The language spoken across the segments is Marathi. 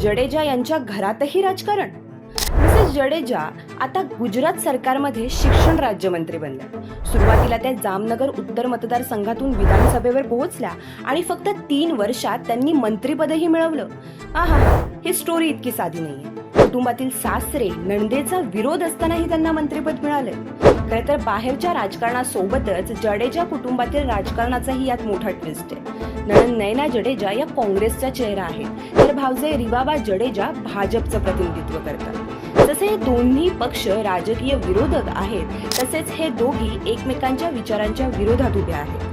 जडेजा यांच्या घरातही राजकारण. मिसेस जडेजा आता गुजरात सरकारमध्ये शिक्षण राज्यमंत्री बनल्या सुरुवातीला त्या जामनगर उत्तर मतदारसंघातून विधानसभेवर पोहोचल्या आणि फक्त तीन वर्षात त्यांनी मंत्रीपदही मिळवलं. आहा ही स्टोरी इतकी साधी नाहीये. कुटुंबातील सासरे नंदेचा विरोध असतानाही त्यांना मंत्रिपद मिळाले. खरे तर बाहेरच्या राजकारणासोबतच जडेजा कुटुंबातील राजकारणाचाही यात मोठा ट्विस्ट आहे. नणंद नयना जडेजा या काँग्रेसचा चेहरा आहे. तर भावजे रिबाबा जडेजा भाजपचं प्रतिनिधित्व करतात. जसे हे दोन्ही पक्ष राजकीय विरोधक आहेत तसेच हे दोघी एकमेकांच्या विचारांच्या विरोधात उभे आहेत.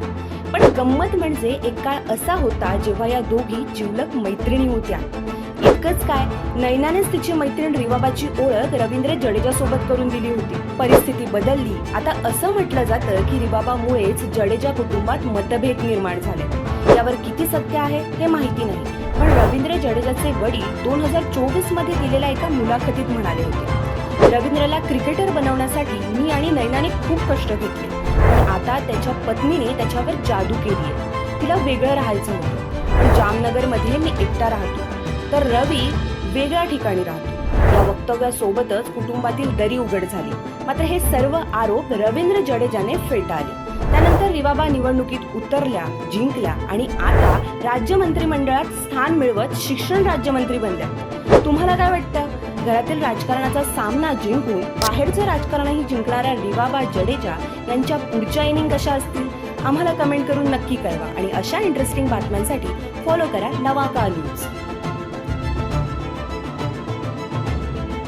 पण गंमत म्हणजे एक काळ असा होता जेव्हा या दोघी जिवलक मैत्रिणी होत्या. इतकंच काय? नैनानेच तिची मैत्रीण रिवाबाची ओळख रवींद्र जडेजा सोबत करून दिली होती. परिस्थिती बदलली. आता असं म्हटलं जातं की रिबाबामुळेच जडेजा कुटुंबात मतभेद निर्माण झाले. यावर किती सत्य आहे हे माहिती नाही. पण रवींद्र जडेजाचे वडील दोन हजार चोवीसमध्ये दिलेल्या एका मुलाखतीत म्हणाले होते. रवींद्रला क्रिकेटर बनवण्यासाठी मी आणि नैनाने खूप कष्ट घेतले. पण आता त्याच्या पत्नीने त्याच्यावर जादू केली आहे तिला वेगळं राहायचं होतं. पण जामनगरमध्ये मी एकटा राहतो. तर रवी वेगळ्या ठिकाणी राहतो. या वक्तव्यासोबतच कुटुंबातील दरी उघड झाली. मात्र हे सर्व आरोप रवींद्र जडेजाने फेटाळले. त्यानंतर रिवाबा निवडणुकीत उतरल्या जिंकल्या आणि आता राज्य मंत्रिमंडळात स्थान मिळवत शिक्षण राज्यमंत्री बनल्या. तुम्हाला काय वाटतं? घरातील राजकारणाचा सामना जिंकून बाहेरचं राजकारणही जिंकणाऱ्या रिवाबा जडेजा यांच्या पुढच्या इनिंग कशा असतील? आम्हाला कमेंट करून नक्की कळवा आणि अशा इंटरेस्टिंग बातम्यांसाठी फॉलो करा नवा का न्यूज.